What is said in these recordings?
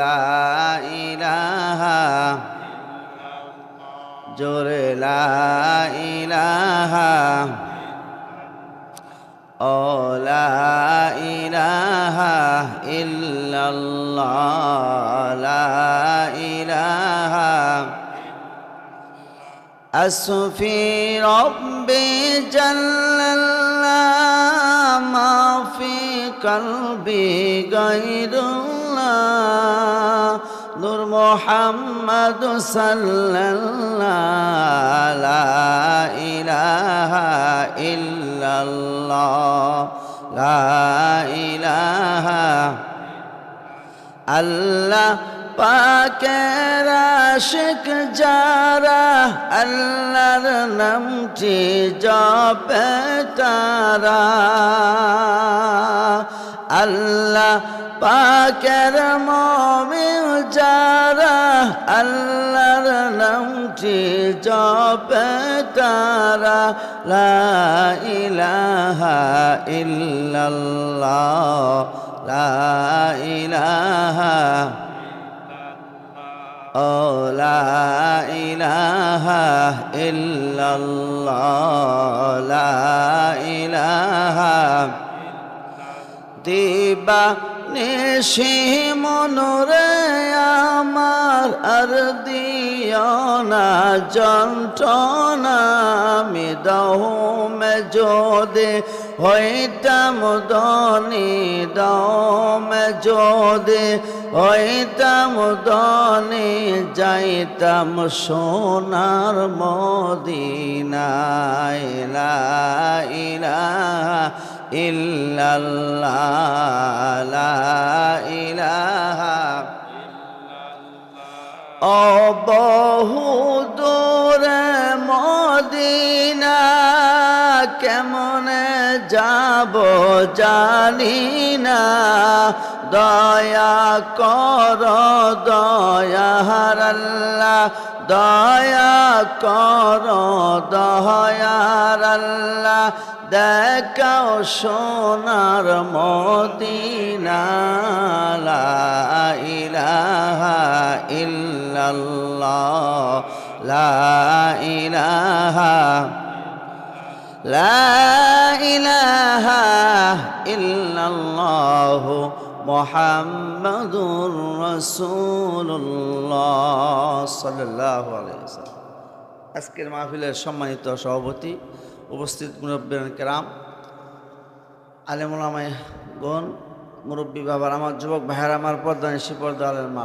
লাইলাহা জোরে লাইলাহা ও লাইলাহা ইল্লাল্লাহ লাইলাহা আসফি রব্বি জাল্লাল্লাহ মা ফি কলবি গায়রু। নূর মোহাম্মদ সাল্লাল্লাহ, ইলাহা ইল্লাল্লাহ, লা ইলাহা আল্লাহ পাকের আশিক যারা আল্লাহর নামটি জপে তারা। আল্লাহ পাকের মমিন যারা আল্লাহর নামটি জপে তারা লা ইলাহা ইল্লাল্লাহ, লা ইলাহা ও লা ইল্লাল্লাহ, লা দিবা নিশি মনরে আমার আর দিও না, যন্ত্রণা আমি দহমে যোদে হইতাম দনি দমে যোদে হইতাম দনি যাইতাম সোনার মদিনায়, লা ইলাহা ইল্লাল্লাহ, লা ইলাহা ও বহু দূরে মদিনা, কেমনে যাব জানি না। দয়া কর, দয়া আল্লাহ দয়া কর দয়ার আল্লাহ। দেখাও সোনার মদিনা, লা ইলাহা ইল্লাল্লাহ, লা ইলাহা লা ইলাহা ইল্লাল্লাহ। মোহাম্মদুর রসুল্লাহ সাল্লাহ আজকের মাহফিলের সম্মানিত সভাপতি, উপস্থিত মুরব্বীন কেরাম, আলেমুলামায় গণ, মুরব্বী বাবার, আমার যুবক ভাইয়ের, আমার পর্দা নিশি পর্দা আলের মা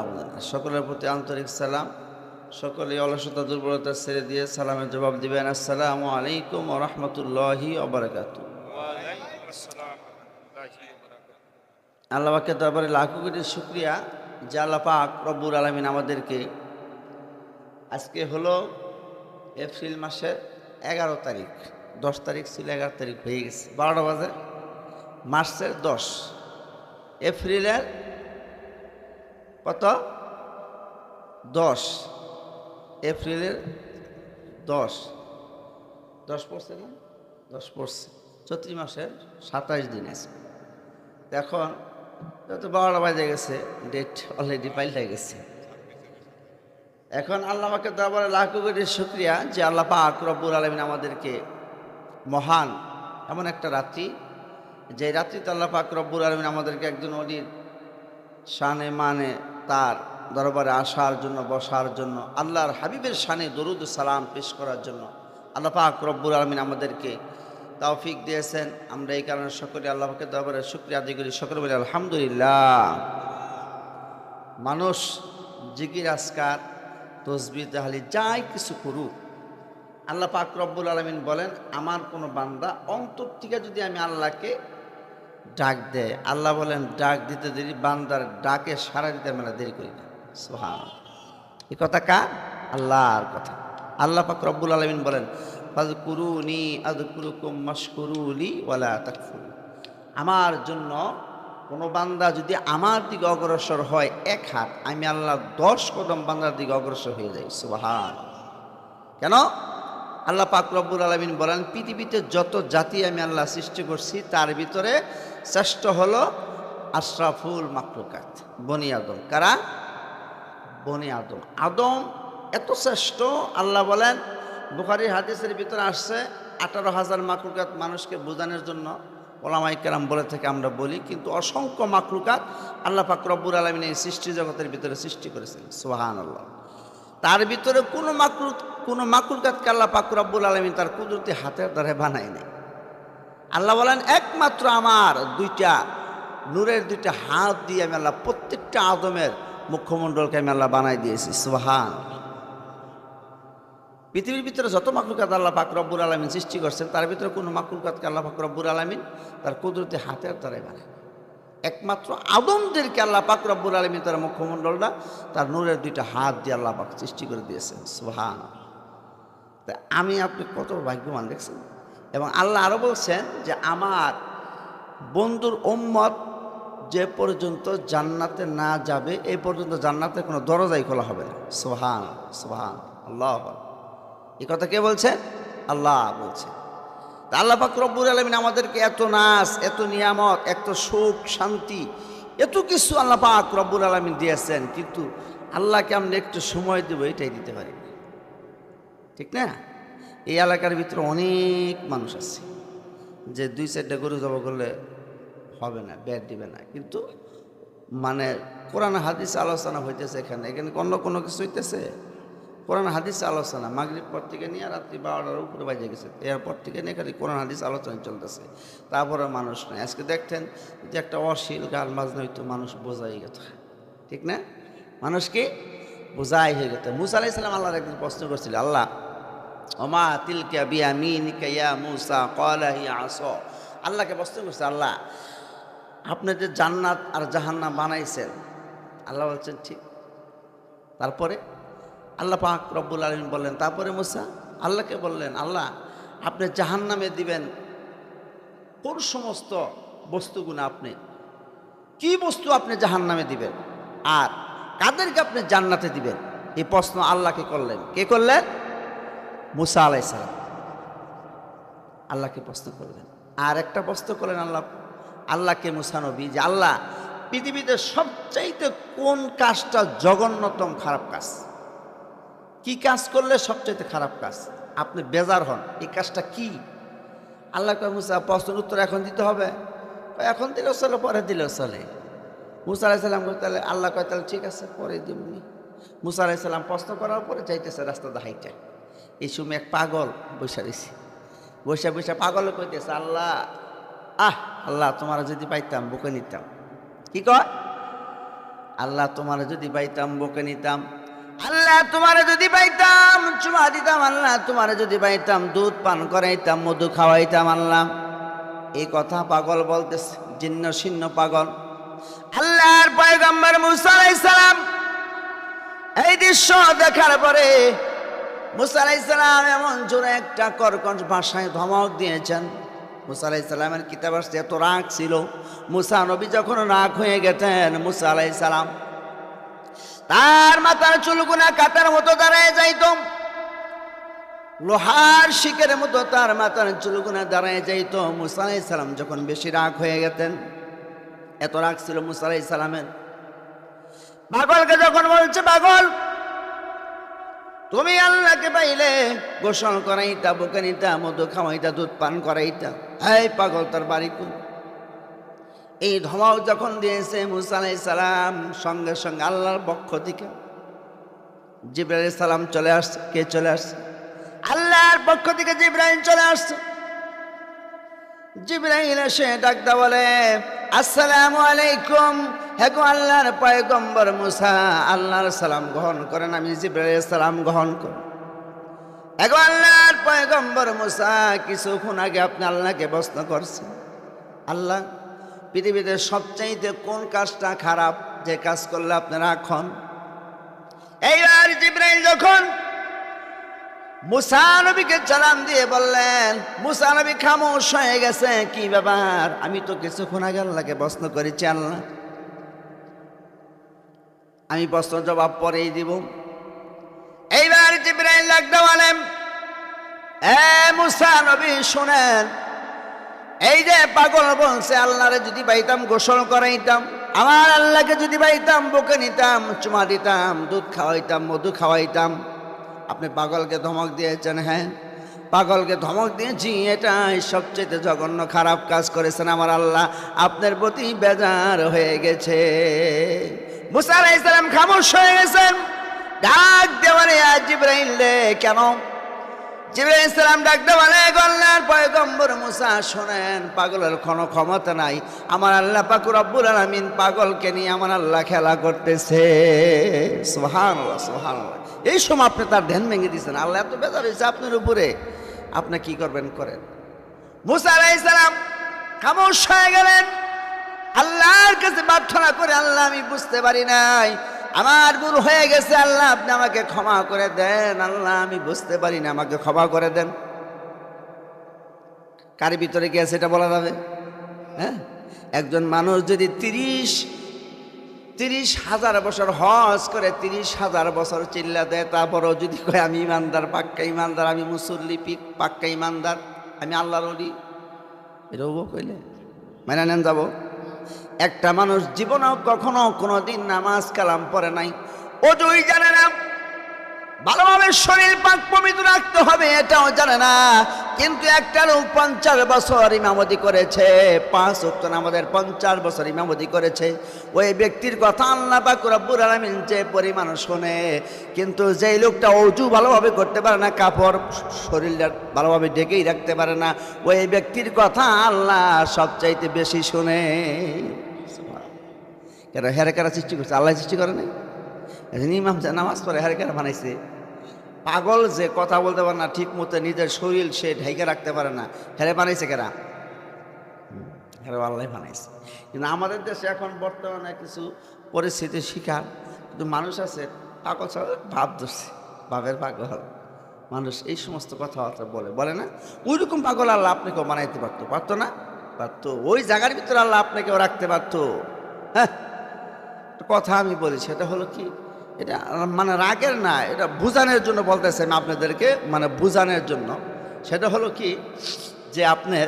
সকলের প্রতি আন্তরিক সালাম। সকলে অলসতা দুর্বলতা ছেড়ে দিয়ে সালামের জবাব দিবেন। আসসালামু আলাইকুম রহমতুল্লাহি অবরাকাতু আল্লাহকে দরবারে লাখো কোটি শুক্রিয়া যে আল্লাহ পাক রব্বুর আলমিন আমাদেরকে আজকে হলো এপ্রিল মাসের এগারো তারিখ, দশ তারিখ ছিল, এগারো তারিখ হয়ে গেছে, বারোটা বাজে, মার্চের দশ, এপ্রিলের কত? দশ, এপ্রিলের দশ দশ পড়ছে না? দশ পড়ছে, চৈত্রি মাসের সাতাইশ দিন আছে। এখন যত বারোটা বাজে গেছে ডেট অলরেডি পাল্টে গেছে। এখন আল্লাহ আমাকে দরবারে লাখ কোটি শুক্রিয়া যে আল্লাহ পাক রব্বুর আলমিন আমাদেরকে মহান এমন একটা রাত্রি যে রাত্রিতে আল্লাহ পাক রব্বুর আলমিন আমাদেরকে একজন অলির শানে মানে তার দরবারে আসার জন্য, বসার জন্য, আল্লাহর হাবিবের শানে দরুদ সালাম পেশ করার জন্য আল্লাহ পাক রব্বুর আলমিন আমাদেরকে তৌফিক দিয়েছেন। আমরা এই কারণে সকলে আল্লাহকে দরবারে শুক্রিয়া আদায় করি। সকলে বলি, আলহামদুলিল্লাহ। মানুষ জিকির আসকার তসবি তাহালি যাই কিছু করুক, আল্লাহ পাক রব্বুল আলমিন বলেন, আমার কোনো বান্দা অন্তর থেকে যদি আমি আল্লাহকে ডাক দেয়, আল্লাহ বলেন, ডাক দিতে দেরি, বান্দার ডাকে সারা দিতে আমরা দেরি করি না। সোহান এই কথা কা আল্লাহর কথা। আল্লাহ পাক রব্বুল আলমিন বলেন আমার জন্য কোনো বান্দা যদি আমার দিকে অগ্রসর হয় এক হাত, আমি আল্লাহ দশ কদম বান্দার দিকে অগ্রসর হয়ে যাই। সুবাহান। কেন? আল্লাহ পাক রব্বুল আলমিন বলেন, পৃথিবীতে যত জাতি আমি আল্লাহ সৃষ্টি করছি, তার ভিতরে শ্রেষ্ঠ হলো আশরাফুল মাকলুকাত বনি আদম। কারা? বনি আদম। আদম এত শ্রেষ্ঠ, আল্লাহ বলেন বুখারির হাদিসের ভিতরে আসছে, আঠারো হাজার মাকলুকাত মানুষকে বোঝানোর জন্য ওলামাই কেরাম বলে থেকে, আমরা বলি, কিন্তু অসংখ্য মাকলুকাত আল্লাহ পাক রব্বুর আলমিন এই সৃষ্টি জগতের ভিতরে সৃষ্টি করেছেন সোহান আল্লাহ তার ভিতরে কোনো মাকলুক কোনো মাকলুকাতকে আল্লাহ পাক রব্বুল আলমিন তার কুদরতি হাতের দ্বারা বানায় নাই। আল্লাহ বলেন, একমাত্র আমার দুইটা নূরের দুইটা হাত দিয়ে আমি আল্লাহ প্রত্যেকটা আদমের মুখ্যমণ্ডলকে আমি আল্লাহ বানাই দিয়েছি সুহান পৃথিবীর ভিতরে যত মাকলুকাত আল্লাহ পাক রব্বুর আলমিন সৃষ্টি করছেন, তার ভিতরে কোনো মাকলুকাতকে আল্লাহ পাক রব্বুর আলমিন তার কুদরতি হাতের দ্বারাই বানায় একমাত্র আদমদেরকে আল্লাহ পাক রব্বুর আলমিন তার মুখ্যমণ্ডলটা তার নূরের দুইটা হাত দিয়ে আল্লাহ পাক সৃষ্টি করে দিয়েছেন। সুহান তা আমি আপনি কত ভাগ্যবান, দেখছেন? এবং আল্লাহ আরও বলছেন যে, আমার বন্ধুর ওম্মত যে পর্যন্ত জান্নাতে না যাবে এই পর্যন্ত জান্নাতে কোনো দরজাই খোলা হবে না। সোহান সোহান আল্লাহ এই কথা কে বলছে? আল্লাহ বলছে। আল্লাহ পাক রব্বুর আলমিন আমাদেরকে এত নাচ এত নিয়ামত, এত সুখ, শান্তি, এত কিছু আল্লাহ পাক রব্বুর আলমিন দিয়েছেন, কিন্তু আল্লাহকে আমরা একটু সময় দেবো এটাই দিতে পারি ঠিক না? এই এলাকার ভিতরে অনেক মানুষ আছে, যে দুই চারটা গরু জবা করলে হবে না ব্যাট দিবে না। কিন্তু মানে কোরআন, হাদিস আলোচনা হইতেছে এখানে এখানে অন্য কোনো কিছু হইতেছে? কোরআন হাদিস আলোচনা, মাগরিব পর থেকে নিয়ে রাত্রি বারোটার উপরে বাজে গেছে। এরপর থেকে নিয়ে খালি কোরআন হাদিস আলোচনা চলতেছে। তারপরে মানুষ নাই। আজকে দেখতেন যে একটা অশ্লীল গান বাজনা হইতো, মানুষ বোঝাই গেত। ঠিক না? মানুষকে বোঝাই হয়ে গেত। মুসা আলাইসালাম আল্লাহর একদিন প্রশ্ন করছিল, আল্লাহ, ওমা তিলকা বিয়া মিনিকা ইয়া মুসা কলা আস? আল্লাহকে প্রশ্ন করছে, আল্লাহ, আপনি যে জান্নাত আর জাহান্নাম বানাইছেন, আল্লাহ বলছেন, ঠিক। তারপরে আল্লাহ পাক রব্বুল আলমিন বললেন, তারপরে মুসা আল্লাহকে বললেন, আল্লাহ, আপনি জাহান্নামে দিবেন। কোন সমস্ত বস্তুগুলো আপনি, কি বস্তু আপনি জাহান্নামে দিবেন? আর কাদেরকে আপনি জান্নাতে দিবেন? এই প্রশ্ন আল্লাহকে করলেন। কে করলেন? মুসা আলাই আলাইসালাম আল্লাহকে প্রশ্ন করলেন। আর একটা প্রশ্ন করলেন আল্লাহ, আল্লাহকে মুসানবী যে আল্লাহ, পৃথিবীতে সবচাইতে কোন কাজটা জঘন্যতম খারাপ কাজ? কি কাজ করলে সবচাইতে খারাপ কাজ? আপনি বেজার হন। এই কাজটা কি? আল্লাহ মুসা, প্রশ্নের উত্তর এখন দিতে হবে। এখন দিলেও চলে, পরে দিলেও চলে। মুসা আলাইসাল্লাম তাহলে আল্লাহ কয়, তাহলে ঠিক আছে, পরে দিবনি মুসা আলাইসাল্লাম প্রশ্ন করার পরে যাইতেছে রাস্তা দাহাইটা এই সময় এক পাগল বৈশা দিছি বৈশা বৈশা পাগল কইতেছে, আল্লাহ, আহ, আল্লাহ তোমার যদি পাইতাম, বুকে নিতাম। কি কয়? আল্লাহ তোমার যদি পাইতাম, বুকে নিতাম। আল্লাহ তোমারে যদি পাইতাম, চুমা দিতাম আল্লাহ, তোমারে যদি পাইতাম, দুধ পান করাইতাম, মধু খাওয়াইতাম আল্লাহ। এই কথা পাগল বলতেছে জিন্ন শীর্ণ পাগল। আল্লাহর পয়গম্বর মুসা এই দৃশ্য দেখার পরে মুসা এমন জোরে একটা কর্কশ ভাষায় ধমক দিয়েছেন। মুসা আলাইসালামের কিতাব আসতে এত রাগ ছিল। মুসা নবী যখন রাগ হয়ে গেছেন মুসা আলাইসালাম তার মাথার চুলগুনা কাটার মতো দাঁড়ায় যাইত লোহার শিকের মতো তার মাথার চুলগুনা দাঁড়ায় যাইত মুসা আলাইসালাম যখন বেশি রাগ হয়ে গেতেন, এত রাগ ছিল মুসা আলাইসালামের পাগলকে যখন বলছে, পাগল, তুমি আল্লাহকে পাইলে গোসল করাইতা বুকে নিতা মধু খাওয়াইতা, দুধ পান করাইতা। এই পাগল, তার বাড়ি এই ধমাও যখন দিয়েছে মুসা আলাই সালাম, সঙ্গে সঙ্গে আল্লাহর পক্ষ থেকে জিব্রাইল সালাম চলে আসছে। কে চলে আসছে? আল্লাহর পক্ষ থেকে জিব্রাইল চলে আসছে। জিব্রাইল এসে ডাকদা বলে, আসসালামু আলাইকুম। হে গো আল্লাহর পয়গম্বর মুসা, আল্লাহর সালাম গ্রহণ করেন, আমি জিব্রাইল সালাম গ্রহণ করি এগো আল্লাহর পয়গম্বর মুসা, কিছুক্ষণ আগে আপনি আল্লাহকে প্রশ্ন করছেন। আল্লাহ পৃথিবীতে সবচাইতে কোন কাজটা খারাপ যে কাজ করলে আপনারা এখন? এইবার জিব্রাইল যখন মুসা নবীকে চালান দিয়ে বললেন, মুসা নবী খামোশ হয়ে গেছে, কি ব্যাপার? আমি তো কিছুক্ষণ আগে আল্লাহকে প্রশ্ন করেছি, আল্লাহ। আমি প্রশ্ন জবাব পরেই দিব। এইবার জিব্রাইল লাগতে বলেন এ মুসা নবী, শুনেন এই যে পাগল বলছে, আল্লাহরে যদি পাইতাম গোসল করাইতাম। আমার আল্লাহকে যদি পাইতাম বুকে নিতাম, চুমা দিতাম, দুধ খাওয়াইতাম, মধু খাওয়াইতাম। আপনি পাগলকে ধমক দিয়েছেন হ্যাঁ? পাগলকে ধমক দিয়েছি, এটাই সবচেয়ে জঘন্য খারাপ কাজ করেছেন আমার আল্লাহ। আপনার প্রতি বেজার হয়ে গেছে। মুসা আলাইসালাম খামোশ হয়ে গেছেন। ডাক দেওয়ারে আজ জিব্রাইল রে, কেন? জিব্রাইল ইসলাম ডাকতে বলে গল্লার মুসা শোনেন, পাগলের কোনো ক্ষমতা নাই। আমার আল্লাহ পাকুর রব্বুল আলামিন পাগলকে নিয়ে আমার আল্লাহ খেলা করতেছে। সুবহানাল্লাহ সুবহানাল্লাহ। এই সময় আপনি তার ধ্যান ভেঙে দিয়েছেন। আল্লাহ এত বেজার হয়েছে আপনার উপরে। আপনি কি করবেন, করেন। মুসা আলাইহিস সালাম খামোশ হয়ে গেলেন। আল্লাহর কাছে প্রার্থনা করে, আল্লাহ আমি বুঝতে পারি নাই। আমার ভুল হয়ে গেছে, আল্লাহ, আপনি আমাকে ক্ষমা করে দেন। আল্লাহ, আমি বুঝতে পারি না, আমাকে ক্ষমা করে দেন। কার ভিতরে কি আছে এটা বলা যাবে? হ্যাঁ? একজন মানুষ যদি তিরিশ তিরিশ হাজার বছর হজ করে, তিরিশ হাজার বছর চিল্লা দেয়, তারপরও যদি কয়, আমি ইমানদার, পাক্কা ইমানদার, আমি মুসল্লি, পিক, পাক্কা ইমানদার, আমি আল্লাহর অলি এটাও কইলে। মানে নেন যাব। একটা মানুষ জীবনেও কখনো কোনো দিন নামাজ কালাম পড়ে নাই। ওজুই জানে না ভালোভাবে শরীর পাক পবিত্র রাখতে হবে, এটাও জানে না। কিন্তু একটা লোক পঞ্চাশ বছর ইমামতি করেছে, পাঁচ উক্ত আমাদের পঞ্চাশ বছর ইমামতি করেছে। ওই ব্যক্তির কথা আল্লাহ পাক রব্বুর আলামিন যে পরিমাণ শোনে, কিন্তু যেই লোকটা অজু ভালোভাবে করতে পারে না, কাপড় শরীরটা ভালোভাবে ঢেকেই রাখতে পারে না, ওই ব্যক্তির কথা আল্লাহ সবচাইতে বেশি শোনে। কেন হেরে কারা সৃষ্টি করছে? আল্লাহ সৃষ্টি করে নাই? ইমাম নামাজ পড়ে, হেরে কারা বানাইছে? পাগল যে কথা বলতে পারে না, ঠিক মতো নিজের শরীর সে ঢাইকে রাখতে পারে না। হেরে বানাইছে কেরা? হেরে আল্লাহ বানাইছে। কিন্তু আমাদের দেশে এখন বর্তমানে কিছু পরিস্থিতির শিকার, কিন্তু মানুষ আছে, পাগল ছাড়া ভাব ধরছে, ভাবের পাগল। মানুষ এই সমস্ত কথাবার্তা বলে। বলে না ওই রকম পাগল আল্লাহ আপনাকেও বানাইতে পারতো। পারতো না? পারতো। ওই জায়গার ভিতরে আল্লাহ আপনাকেও রাখতে পারতো। হ্যাঁ কথা আমি বলি, সেটা হলো কি? এটা মানে রাগের না, এটা বুঝানোর জন্য বলতেছে আমি আপনাদেরকে মানে বুঝানোর জন্য। সেটা হলো কি, যে আপনার,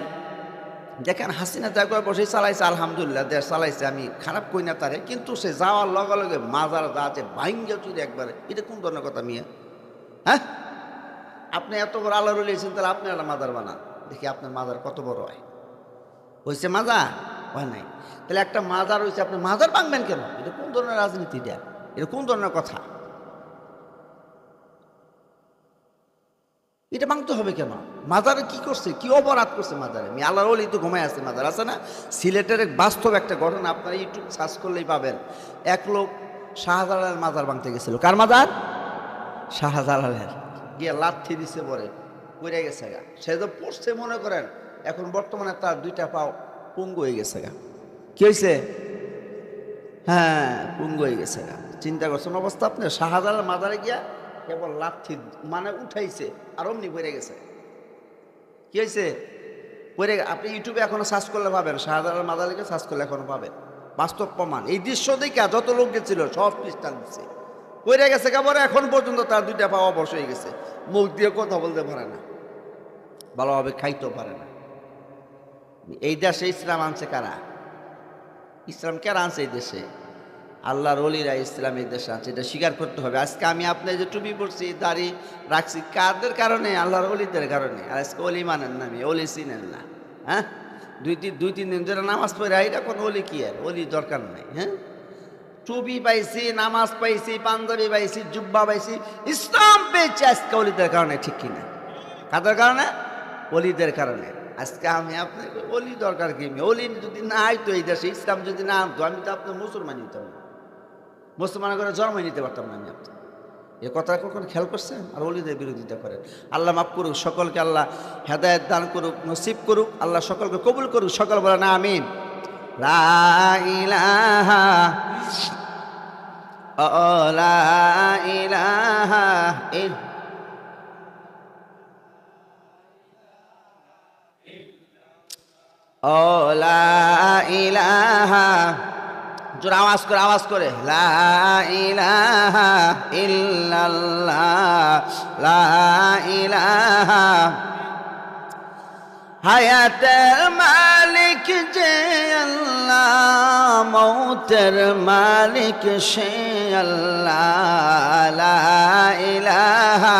দেখেন হাসিনা করে বসে চালাইছে, আলহামদুলিল্লাহ, দেশ চালাইছে, আমি খারাপ কই না তারে, কিন্তু সে যাওয়ার লগে লগে মাজার যা আছে ভাঙ্গে চুরি একবারে। এটা কোন ধরনের কথা মিয়া? হ্যাঁ? আপনি এত বড় আল্লাহ রলিয়েছেন তাহলে আপনি একটা মাজার বানান। দেখি আপনার মাজার কত বড় হয়। হয়েছে মাজার? হয় নাই। তাহলে একটা মাজার হয়েছে আপনি মাজার ভাঙবেন কেন? এটা কোন ধরনের রাজনীতি এটা কোন ধরনের কথা? এটা ভাঙতে হবে কেন? মাজারে কি করছে? কি অপরাধ করছে মাজারে আমি আল্লাহর ওলি তো ঘুমায় আছে মাজার আছে না? সিলেটের বাস্তব একটা ঘটনা আপনারা ইউটিউব সার্চ করলেই পাবেন। এক লোক শাহজালালের মাজার ভাঙতে গেছিল। কার মাজার শাহজালালের। গিয়ে লাথি দিছে পরে পড়ে গেছে গা। সে তো পড়ছে মনে করেন, এখন বর্তমানে তার দুইটা পাও পঙ্গু হয়ে গেছে গা। কি হয়েছে হ্যাঁ পঙ্গু হয়ে গেছে গা। চিন্তা করছেন, অবস্থা আপনি? শাহজালাল মাজারে গিয়া কেবল লাথি মানে উঠাইছে আর অমনি পড়ে গেছে। কি হয়েছে পড়ে আপনি ইউটিউবে এখনও সার্চ করলে পাবেন, শাহজালাল মাজারে সার্চ করলে এখনও পাবেন। বাস্তব প্রমাণ। এই দৃশ্য দেখে যত লোক গেছিল, সব খ্রিস্টান দিচ্ছে পড়ে গেছে কেবল এখন পর্যন্ত তার দুইটা পাওয়া বসে হয়ে গেছে। মুখ দিয়ে কথা বলতে পারে না। ভালোভাবে খাইতেও পারে না। এই দেশে ইসলাম আনছে কারা? ইসলাম কারা আনছে এই দেশে? আল্লাহর অলিরা ইসলাম এই দেশে আছে, এটা স্বীকার করতে হবে। আজকে আমি আপনার যে টুপি পড়ছি দাড়ি রাখছি, কাদের কারণে? আল্লাহর অলিদের কারণে। আর আজকে অলি মানেন না আমি অলি চিনেন না। হ্যাঁ? দুই তিন দুই, তিন দিন ধরে নামাজ পড়ে এটা কোন অলি কি আর? অলি দরকার নাই হ্যাঁ? টুপি পাইছি, নামাজ পাইছি, পাঞ্জাবি পাইছি, জুব্বা পাইছি, ইসলাম পেয়েছি আজকে অলিদের কারণে, ঠিক কিনা কাদের কারণে? অলিদের কারণে। আজকে আমি আপনাকে অলি দরকার কি? অলি যদি না আইতো এই দেশে, ইসলাম যদি না আনতো, আমি তো আপনার মুসলমান নিতাম না মুসলমান করে জন্ম নিতে পারতাম না আমি। এ কথা কখন খেয়াল করছেন? আর অলিদের বিরোধিতা করেন। আল্লাহ মাফ করুক, সকলকে আল্লাহ হেদায়ত দান করুক, নসিব করুক, আল্লাহ সকলকে কবুল করুক, সকল বলে না, আমিন। ইলাহা লা ইলাহা জোর আওয়াজ করে আওয়াজ করে। হায়াতের মালিক যে আল্লাহ মৌতের মালিক সে আল্লাহ। ইলাহা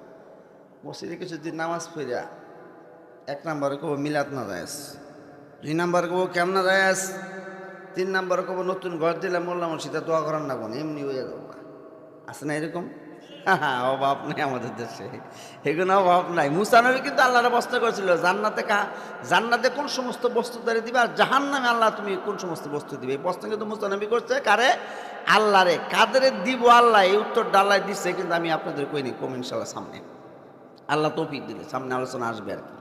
মসজিদে কিছুদিন নামাজ পড়িয়া এক নম্বরে কব মিলাদ না যায়স দুই নম্বরে কব কেমন না যায়স তিন নম্বরে কব নতুন ঘর দিলে মোল্লা মসজিদে দোয়া করার না কোন, এমনি হয়ে যাব আছে না এরকম? অভাব নেই আমাদের দেশে। এগুলো অভাব নাই। মুসানবী কিন্তু আল্লাহর বস্তা করেছিল, জান্নাতে কা জান্নাতে কোন সমস্ত বস্তু দাঁড়িয়ে দিবে আর জাহান নামে আল্লাহ তুমি কোন সমস্ত বস্তু দিবে? এই প্রশ্ন কিন্তু মুসানবী করছে, কারে? আল্লাহরে। কাদের দিব আল্লাহ? এই উত্তর ডাল্লায় দিচ্ছে কিন্তু আমি আপনাদের কইনি, কম ইনশাল্লাহ সামনে। আল্লাহ তৌফিক দিলে সামনে আলোচনা আসবে আর কি।